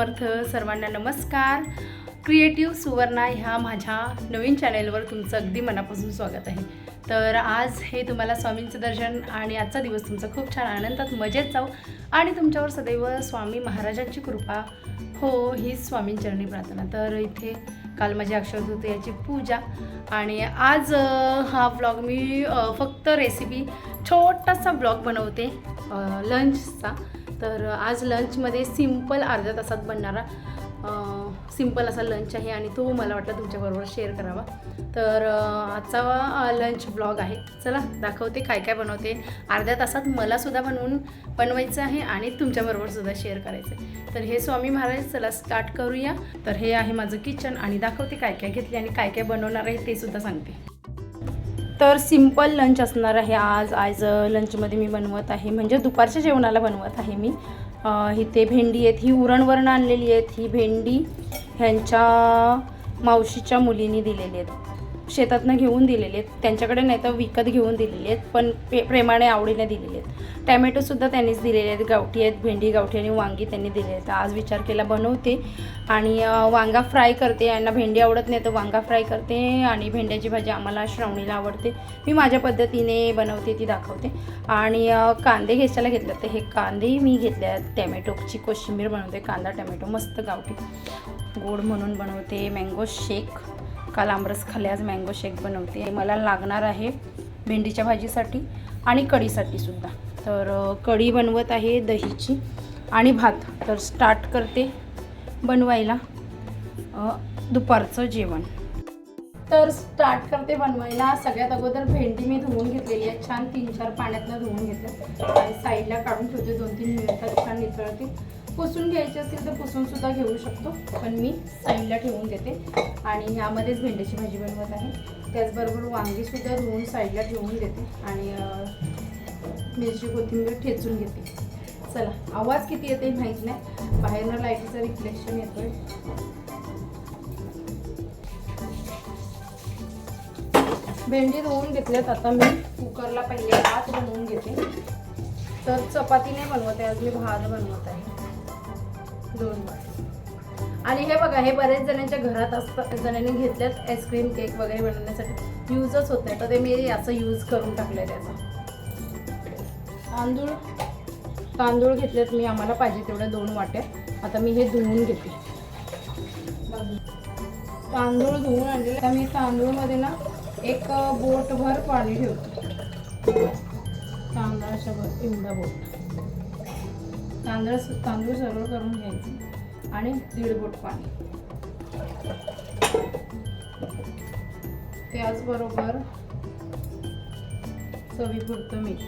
समर्थ सर्वांना नमस्कार. क्रिएटिव्ह सुवर्णा ह्या माझ्या नवीन चॅनेलवर तुमचं अगदी मनापासून स्वागत आहे. तर आज हे तुम्हाला स्वामींचं दर्शन आणि आजचा दिवस तुमचा खूप छान आनंदात मजेत जाऊ आणि तुमच्यावर सदैव स्वामी महाराजांची कृपा हो हीच स्वामींचरणी प्रार्थना. तर इथे काल माझी अक्षर याची पूजा आणि आज हा ब्लॉग मी फक्त रेसिपी छोटासा ब्लॉग बनवते लंचचा तर आज लंचमध्ये सिंपल अर्ध्या तासात बनणारा सिंपल असा लंच आहे आणि तो मला वाटलं तुमच्याबरोबर शेअर करावा. तर आजचा लंच ब्लॉग आहे. चला दाखवते काय काय बनवते. अर्ध्या तासात मलासुद्धा बनवून बनवायचं आहे आणि तुमच्याबरोबरसुद्धा शेअर करायचं आहे तर हे स्वामी महाराज चला स्टार्ट करूया. तर हे आहे माझं किचन आणि दाखवते काय काय घेतले आणि काय काय बनवणार आहे ते सुद्धा सांगते. तर सिंपल लंच असणार आहे आज. आज लंचमध्ये मी बनवत आहे. म्हणजे दुपारच्या जेवणाला बनवत आहे मी. इथे भेंडी आहेत. ही उरणवरण आणलेली आहेत. ही भेंडी ह्यांच्या मावशीच्या मुलींनी दिलेली आहेत. शेतातनं घेऊन दिलेले आहेत. त्यांच्याकडे नाही तर विकत घेऊन दिलेले आहेत पण पे प्रेमाने आवडीने दिलेले आहेत. टॅमॅटोसुद्धा त्यांनीच दिलेले आहेत. गावठी आहेत भेंडी गावठी आणि वांगी त्यांनी दिलेले आहेत. आज विचार केला बनवते आणि वांगा फ्राय करते. यांना भेंडी आवडत नाही तर वांगा फ्राय करते आणि भेंड्याची भाजी आम्हाला श्रावणीला आवडते. मी माझ्या पद्धतीने बनवते ती दाखवते. आणि कांदे घेसायला घेतले तर हे कांदे मी घेतले आहेत. टॅमॅटोची कोशिंबीर बनवते. कांदा टॅमॅटो मस्त गावठी. गोड म्हणून बनवते. मँगो शेक काल आमरस खाल्ले आज मँगो शेक बनवते. मला लागणार आहे भेंडीच्या भाजीसाठी आणि कढीसाठी सुद्धा. तर कढी बनवत आहे दहीची आणि भात. तर स्टार्ट करते बनवायला. दुपारचं जेवण. तर स्टार्ट करते बनवायला. सगळ्यात अगोदर भेंडी मी धुवून घेतलेली आहे. छान तीन चार पाण्यातनं धुवून घेतलं आणि साईडला काढून ठेवते. दोन तीन मिनिटात छान नितळते. पुसून घ्यायचे असतील तर पुसून सुद्धा घेऊ शकतो. पण मी साईडला ठेवून देते. आणि ह्यामध्येच भेंडीची भाजी बनवत आहे. त्याचबरोबर वांगीसुद्धा धुवून साईडला ठेवून देते. आणि मिरची कोथिंबीर ठेचून घेते. चला आवाज किती येते माहीत नाही. बाहेरनं लाईटीचं रिफ्लेक्शन येतोय. भेंडी धुवून घेतल्यात आता मी. कुकरला पहिले भात बनवून घेते. तर चपाती नाही बनवत आहे आज मी भात बनवत आहे. दोन आणि हे बघा हे बरेच जणांच्या घरात असतात जणांनी घेतल्यात आईस्क्रीम केक वगैरे बनवण्यासाठी. यूजच होत नाही तर ते मी असं यूज करून टाकले त्याचा तांदूळ? तांदूळ घेतलेत मी आम्हाला पाहिजे तेवढ्या दोन वाट्या. आता मी हे धुवून घेते. तांदूळ धुवून आणलेले आता मी तांदूळमध्ये ना एक बोटभर पाणी ठेवते. तांदळाच्या भर एवढा बोट. तांदळ तांदूळ सरळ करून घ्यायचे. आणि दीड बोट पाणी. त्याचबरोबर चवीपुरतं मीठ.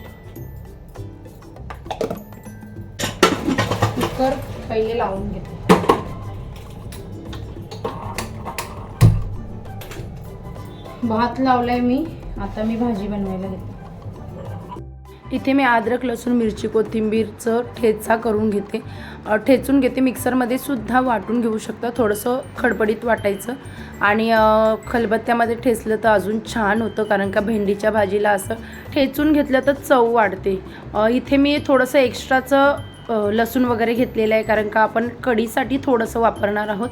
कुकर पहिले लावून घेते. भात लावलाय मी. आता मी भाजी बनवायला घेते. इथे मी अद्रक लसूण मिरची कोथिंबीरचं ठेचा करून घेते. ठेचून घेते. मिक्सरमध्ये सुद्धा वाटून घेऊ शकता. थोडंसं खडबडीत वाटायचं. आणि खलबत्त्यामध्ये ठेचलं तर अजून छान होतं. कारण का भेंडीच्या भाजीला असं ठेचून घेतलं तर चव वाढते. इथे मी थोडंसं एक्स्ट्राचं लसूण वगैरे घेतलेलं आहे. कारण का आपण कढीसाठी थोडंसं वापरणार आहोत.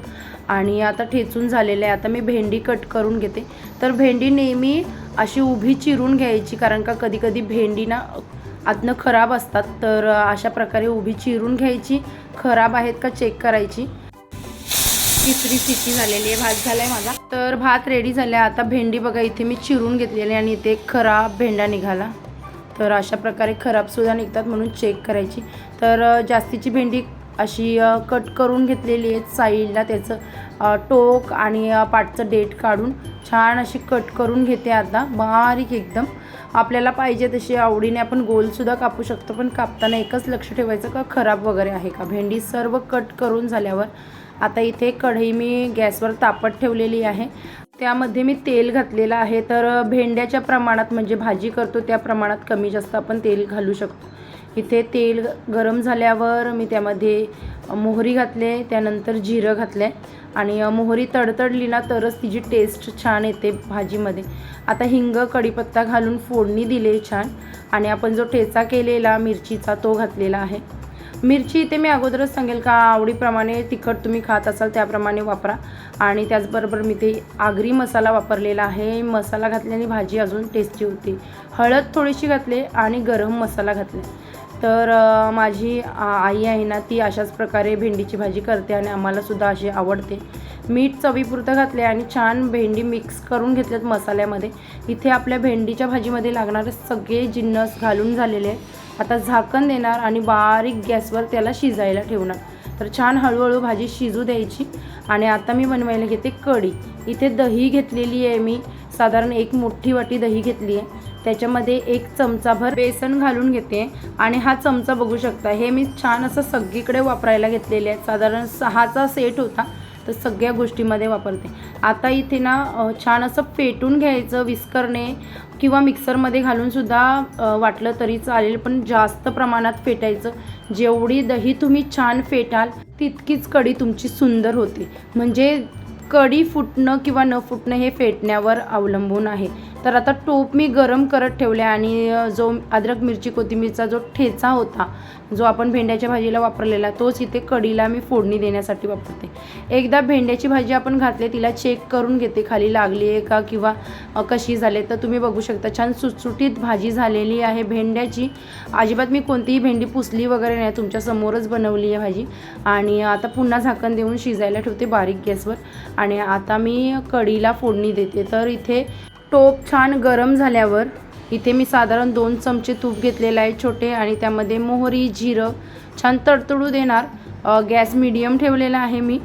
आणि आता ठेचून झालेलं आहे. आता मी भेंडी कट करून घेते. तर भेंडी नेहमी अशी उभी चिरून घ्यायची कारण का कधी कधी भेंडी ना आतनं खराब असतात तर अशा प्रकारे उभी चिरून घ्यायची. खराब आहेत का चेक करायची. तिसरी सिटी झालेली आहे भात झाला आहे माझा. तर भात रेडी झाला आता भेंडी बघा इथे मी चिरून घेतलेली आणि इथे खराब भेंडा निघाला. तर अशा प्रकारे खराबसुद्धा निघतात म्हणून चेक करायची. तर जास्तीची भेंडी अशी कट करून घेतलेली आहेत साईडला त्याचं टोक आणि पाठचं पाटचं डेट काढून छान अशी कट करून घेते आता बारीक एकदम. आपल्याला पाहिजे तशी आवडीने आपण गोलसुद्धा कापू शकतो पण कापताना एकच लक्ष ठेवायचं का खराब वगैरे आहे का? भेंडी सर्व कट करून झाल्यावर आता इथे कढई मी गॅसवर तापत ठेवलेली आहे. त्यामध्ये मी तेल घातलेलं आहे तर भेंड्याच्या प्रमाणात म्हणजे भाजी करतो त्या प्रमाणात कमी जास्त आपण तेल घालू शकतो. इथे तेल गरम झाल्यावर मी त्यामध्ये मोहरी घातले त्यानंतर जिरं घातले आणि मोहरी तडतडली ना तरच तिची टेस्ट छान येते भाजीमध्ये. आता हिंग कढीपत्ता घालून फोडणी दिली छान. आणि आपण जो ठेचा केलेला मिरचीचा तो घातलेला आहे. मिरची इथे मी अगोदरच सांगेल का आवडीप्रमाणे तिखट तुम्ही खात असाल त्याप्रमाणे वापरा. आणि त्याचबरोबर मी ते आगरी मसाला वापरलेला आहे. मसाला घातल्याने भाजी अजून टेस्टी होती. हळद थोडीशी घातली आणि गरम मसाला घातला. तर माझी आई आहे ना ती अशाच प्रकारे भेंडीची भाजी करते आणि आम्हालासुद्धा अशी आवडते. मीठ चवीपुरतं घातले आणि छान भेंडी मिक्स करून घेतल्यात मसाल्यामध्ये. इथे आपल्या भेंडीच्या भाजीमध्ये लागणारे सगळे जिन्नस घालून झालेले आहेत. आता झाकण देणार आणि बारीक गॅसवर त्याला शिजायला ठेवणार. तर छान हळूहळू भाजी शिजू द्यायची आणि आता मी बनवायला घेते कढी. इथे दही घेतलेली आहे मी. साधारण एक मोठी वाटी दही घेतली आहे. त्याच्यामध्ये एक चमचाभर बेसन घालून घेते आणि हा चमचा बघू शकता. हे मी छान असं सगळीकडे वापरायला घेतलेले आहे साधारण सहाचा सेट होता तर सगळ्या गोष्टीमध्ये वापरते. आता इथे ना छान असं पेटून घ्यायचं विस्करणे किंवा मिक्सरमध्ये घालूनसुद्धा वाटलं तरी चालेल पण जास्त प्रमाणात फेटायचं. जेवढी दही तुम्ही छान फेटाल तितकीच कढी तुमची सुंदर होते. म्हणजे कढी फुटणं किंवा न फुटणं हे फेटण्यावर अवलंबून आहे. तर आता टोप मी गरम करत ठेवले आणि जो अद्रक मिरची कोथिंबीरचा जो ठेचा होता जो आपण भेंड्याच्या भाजीला वापरलेला तोच इथे कढीला मी फोडणी देण्यासाठी वापरते. एकदा भेंड्याची भाजी आपण घातली तिला चेक करून घेते खाली लागली आहे का किंवा कशी झाली तर तुम्ही बघू शकता छान सुटसुटीत भाजी झालेली आहे भेंड्याची. अजिबात मी कोणतीही भेंडी पुसली वगैरे नाही तुमच्या समोरच बनवली आहे भाजी. आणि आता पुन्हा झाकण देऊन शिजायला ठेवते बारीक गॅसवर. आणि आता मी कढीला फोडणी देते. तर इथे टोप छान गरम झाल्यावर इथे मी साधारण दोन चमचे तूप घेतलेलं आहे छोटे आणि त्यामध्ये मोहरी जिरं छान तडतडू देणार. गॅस मिडियम ठेवलेला आहे मी.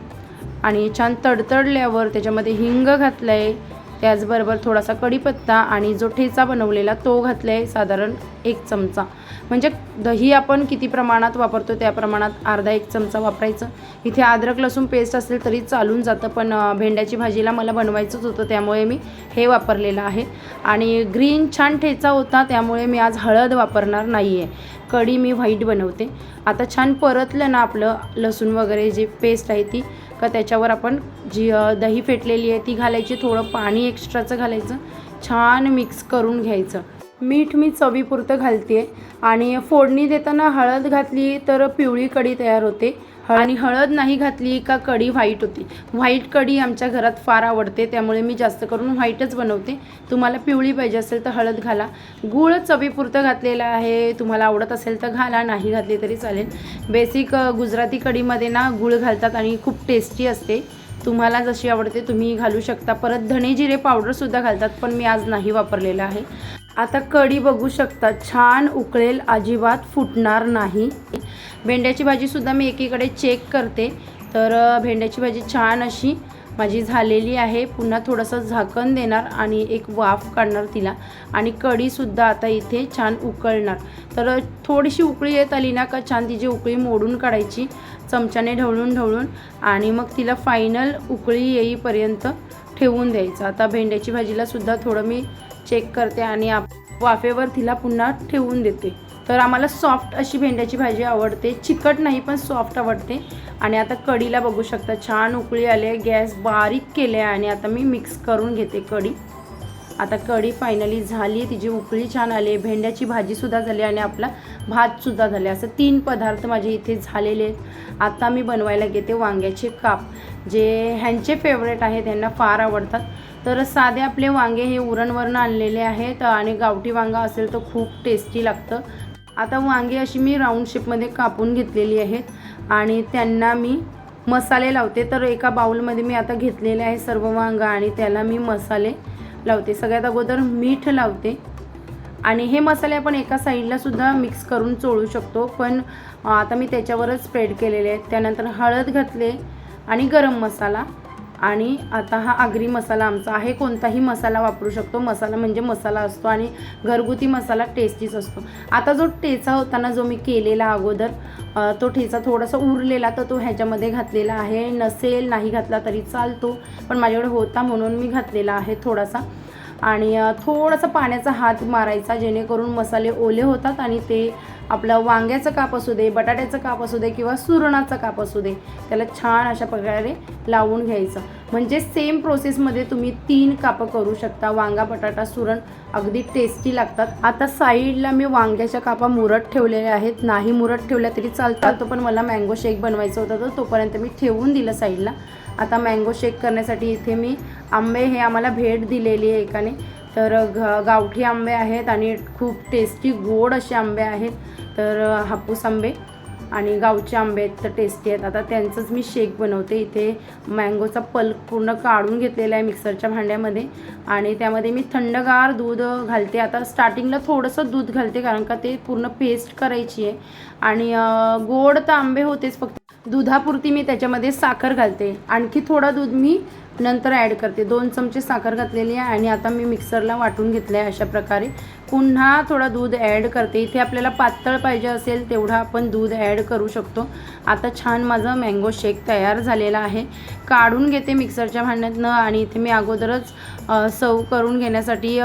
आणि छान तडतडल्यावर त्याच्यामध्ये हिंग घातलं आहे त्याचबरोबर थोडासा कढीपत्ता आणि जो ठेचा बनवलेला तो घातला आहे साधारण एक चमचा. म्हणजे दही आपण किती प्रमाणात वापरतो त्या प्रमाणात अर्धा एक चमचा वापरायचं. इथे अद्रक लसूण पेस्ट असेल तरी चालून जातं पण भेंड्याची भाजीला मला बनवायचंच होतं त्यामुळे मी हे वापरलेलं आहे. आणि ग्रीन छान ठेचा होता त्यामुळे मी आज हळद वापरणार नाही आहे कढी मी व्हाईट बनवते. आता छान परतलं ना आपलं लसूण वगैरे जी पेस्ट आहे ती का त्याच्यावर आपण जी दही फेटलेली आहे ती घालायची थोडं पाणी एक्स्ट्राचं घालायचं. छान मिक्स करून घ्यायचं. मीठ मी चवीपुरतं घालते आणि फोडणी देताना हळद घातली तर पिवळी कढी तयार होते. आणि हळद नाही घातली का कढी व्हाईट होती. व्हाईट कढी आमच्या घरात फार आवडते त्यामुळे मी जास्त करून व्हाईटच बनवते. तुम्हाला पिवळी पाहिजे असेल तर हळद घाला. गूळ चवीपुरतं घातलेलं आहे. तुम्हाला आवडत असेल तर घाला नाही घातली तरी चालेल. बेसिक गुजराती कढीमध्ये ना गूळ घालतात आणि खूप टेस्टी असते. तुम्हाला जशी आवडते तुम्ही घालू शकता. परत धणे जिरे पावडरसुद्धा घालतात पण मी आज नाही वापरलेलं आहे. आता कढी बघू शकता. छान उकळेल अजिबात फुटणार नाही. भेंड्याची भाजीसुद्धा मी एकीकडे चेक करते. तर भेंड्याची भाजी छान अशी माझी झालेली आहे. पुन्हा थोडंसं झाकण देणार आणि एक वाफ काढणार तिला. आणि कढीसुद्धा आता इथे छान उकळणार. तर थोडीशी उकळी येत आली ना का छान तिची उकळी मोडून काढायची चमच्याने ढवळून ढवळून आणि मग तिला फायनल उकळी येईपर्यंत ठेवून द्यायचं. आता भेंड्याची भाजीलासुद्धा थोडं मी चेक करते आणि आप वाफेवर तिला पुन्हा ठेवून देते. तर आम्हाला सॉफ्ट अशी भेंड्याची भाजी आवडते. चिकट नाही पण सॉफ्ट आवडते. आणि आता कढीला बघू शकता छान उकळी आली आहे. गॅस बारीक केले आहे आणि आता मी मिक्स करून घेते कढी. आता कढी फायनली झाली तिची उकळी छान आली आहे. भेंड्याची भाजीसुद्धा झाली आणि आपला भातसुद्धा झाले असं तीन पदार्थ माझे इथे झालेले आहेत. आता मी बनवायला घेते वांग्याचे काप. जे ह्यांचे फेवरेट आहे त्यांना फार आवडतात. तर साधे आपले वांगे हे उरणवरनं आणलेले आहेत आणि गावठी वांगा असेल तर खूप टेस्टी लागतं. आता वांगे अशी मी राऊंड शेपमध्ये कापून घेतलेली आहेत आणि त्यांना मी मसाले लावते. तर एका बाउलमध्ये मी आता घेतलेले आहे सर्व वांगा आणि त्याला मी मसाले लावते. सगळ्यात अगोदर मीठ लावते आणि हे मसाले आपण एका साईडला सुद्धा मिक्स करून चोळू शकतो. पण आता मी त्याच्यावरच स्प्रेड केलेले आहेत. त्यानंतर हळद घातले आणि गरम मसाला. आणि आता हा आगरी मसाला आमचा आहे. कोणताही मसाला वापरू शकतो. मसाला म्हणजे मसाला असतो आणि घरगुती मसाला टेस्टीच असतो. आता जो ठेचा होता ना जो मी केलेला अगोदर तो ठेचा थोडासा उरलेला तर तो ह्याच्यामध्ये घातलेला आहे. नसेल नाही घातला तरी चालतो. पण माझ्याकडे होता म्हणून मी घातलेला आहे थोडासा. आणि थोडासा पाण्याचा हात मारायचा जेणेकरून मसाले ओले होतात आणि ते आपलं वांग्याचं काप असू दे बटाट्याचं काप असू दे किंवा सुरणाचं काप असू दे त्याला छान अशा प्रकारे लावून घ्यायचं. म्हणजे सेम प्रोसेसमध्ये तुम्ही तीन कापं करू शकता. वांगा बटाटा सुरण अगदी टेस्टी लागतात. आता साईडला मी वांग्याच्या कापा मुरत ठेवलेल्या आहेत. नाही मुरत ठेवल्या तरी चालतात. तो पण मला मँगो शेक बनवायचा होता तर तोपर्यंत मी ठेवून दिलं साईडला आता मँगो शेक करण्यासाठी इथे मी आंबे हे आम्हाला भेट दिलेली आहे एकाने. तर घ गावठी आंबे आहेत आणि खूप टेस्टी गोड असे आंबे आहेत. तर हापूस आंबे आणि गावचे आंबे आहेत तर टेस्टी आहेत. आता त्यांचंच मी शेक बनवते. इथे मँगोचा पल्क पूर्ण काढून घेतलेला आहे मिक्सरच्या भांड्यामध्ये. आणि त्यामध्ये मी थंडगार दूध घालते. आता स्टार्टिंगला थोडंसं दूध घालते कारण का ते पूर्ण पेस्ट करायची आहे. आणि गोड तर आंबे होतेच फक्त दुधापुरती मी त्याच्यामध्ये साखर घालते. आणखी थोडं दूध मी नंतर ॲड करते. दोन चमचे साखर घातलेली आहे आणि आता मी मिक्सरला वाटून घेतलं आहे अशा प्रकारे. पुन्हा थोडं दूध ॲड करते. इथे आपल्याला पातळ पाहिजे असेल तेवढा आपण दूध ॲड करू शकतो. आता छान माझं मँगो शेक तयार झालेला आहे. काढून घेते मिक्सरच्या भांड्यातनं आणि इथे मी अगोदरच सर्व करून घेण्यासाठी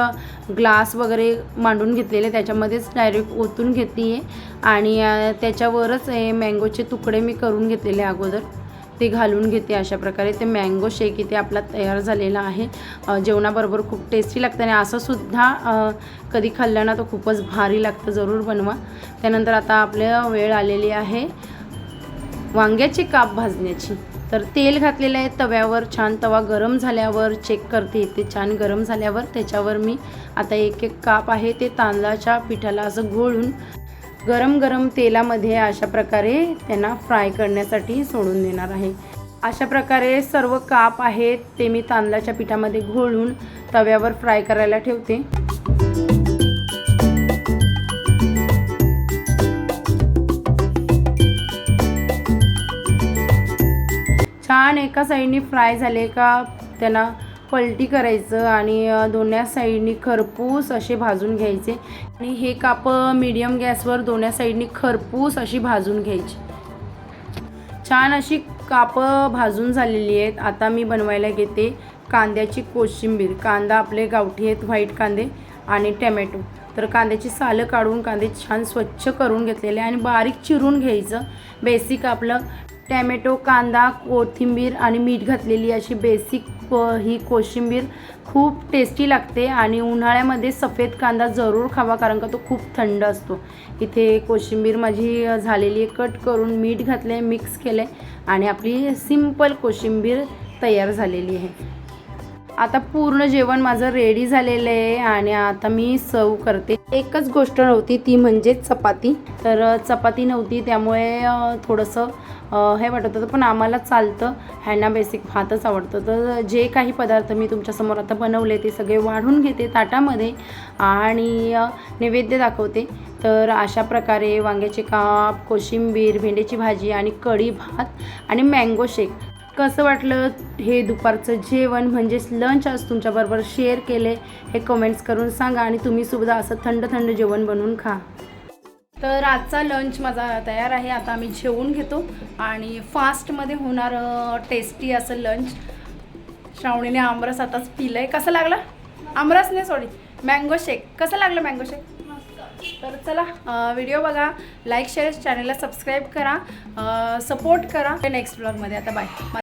ग्लास वगैरे मांडून घेतलेले त्याच्यामध्येच डायरेक्ट ओतून घेते आहे आणि त्याच्यावरच हे मँगोचे तुकडे मी करून घेतलेले अगोदर. ते घालून घेते अशा प्रकारे. ते मँगो शेक इथे आपला तयार झालेला आहे. जेवणाबरोबर खूप टेस्टी लागतं आणि असं सुद्धा कधी खाल्लं ना तर खूपच भारी लागतं. जरूर बनवा. त्यानंतर आता आपल्या वेळ आलेली आहे. वांग्याची काप भाजण्याची. तर तेल घातलेलं आहे तव्यावर छान तवा गरम झाल्यावर चेक करते. ते छान गरम झाल्यावर त्याच्यावर मी आता एक एक काप आहे ते तांदळाच्या पिठाला असं घोळून गरम गरम तेलामध्ये अशा प्रकारे त्यांना फ्राय करण्यासाठी सोडून देणार आहे. अशा प्रकारे सर्व काप आहेत ते मी तांदळाच्या पिठामध्ये घोळून तव्यावर फ्राय करायला ठेवते. छान एका साईडनी फ्राय झाले का त्यांना पलटी करायचं आणि दोन्या दोन्ही साईडनी खरपूस असे भाजून घ्यायचे. आणि हे कापं मीडियम गॅसवर दोन्ही साईडनी खरपूस अशी भाजून घ्यायची. छान अशी कापं भाजून झालेली आहेत. आता मी बनवायला घेते कांद्याची कोशिंबीर. कांदा आपले गावठी आहेत व्हाईट कांदे आणि टॅमॅटो. तर कांद्याची सालं काढून कांदे छान स्वच्छ करून घेतलेले आणि बारीक चिरून घ्यायचं. बेसिक आपलं टॅमॅटो कांदा कोथिंबीर आणि मीठ घातलेली अशी बेसिक ही कोशिंबीर खूप टेस्टी लागते आणि उन्हाळ्यामध्ये सफेद कांदा जरूर खावा कारण का तो खूप थंड असतो. इथे कोशिंबीर माझी झालेली आहे. कट करून मीठ घातले मिक्स केले आणि आपली सिंपल कोशिंबीर तयार झालेली आहे. आता पूर्ण जेवण माझं रेडी झालेलं आहे आणि आता मी सर्व करते. एकच गोष्ट नव्हती ती म्हणजे चपाती. तर चपाती नव्हती त्यामुळे थोडंसं हे वाटत होतं पण आम्हाला चालतं. ह्यांना बेसिक भातच आवडतं. तर जे काही पदार्थ मी तुमच्यासमोर आता बनवले ते सगळे वाढून घेते ताटामध्ये आणि नैवेद्य दाखवते. तर अशा प्रकारे वांग्याचे काप कोशिंबीर भेंडीची भाजी आणि कढी भात आणि मँगो शेक कसं वाटलं हे दुपारचं जेवण? म्हणजेच लंच आज तुमच्याबरोबर शेअर केले. हे कमेंट्स करून सांगा आणि तुम्ही सुद्धा असं थंड थंड जेवण बनवून खा. तर आजचा लंच माझा तयार आहे. आता आम्ही जेवून घेतो आणि फास्टमध्ये होणार टेस्टी असं लंच श्रावणीने आमरस आताच पिलं आहे कसं लागलं? आमरस नाही सॉरी मँगो शेक कसं लागलं मँगो शेक तर चला व्हिडिओ बघा. लाईक शेअर चॅनलला सबस्क्राईब करा. सपोर्ट करा. नेक्स्ट ब्लॉगमध्ये आता बाय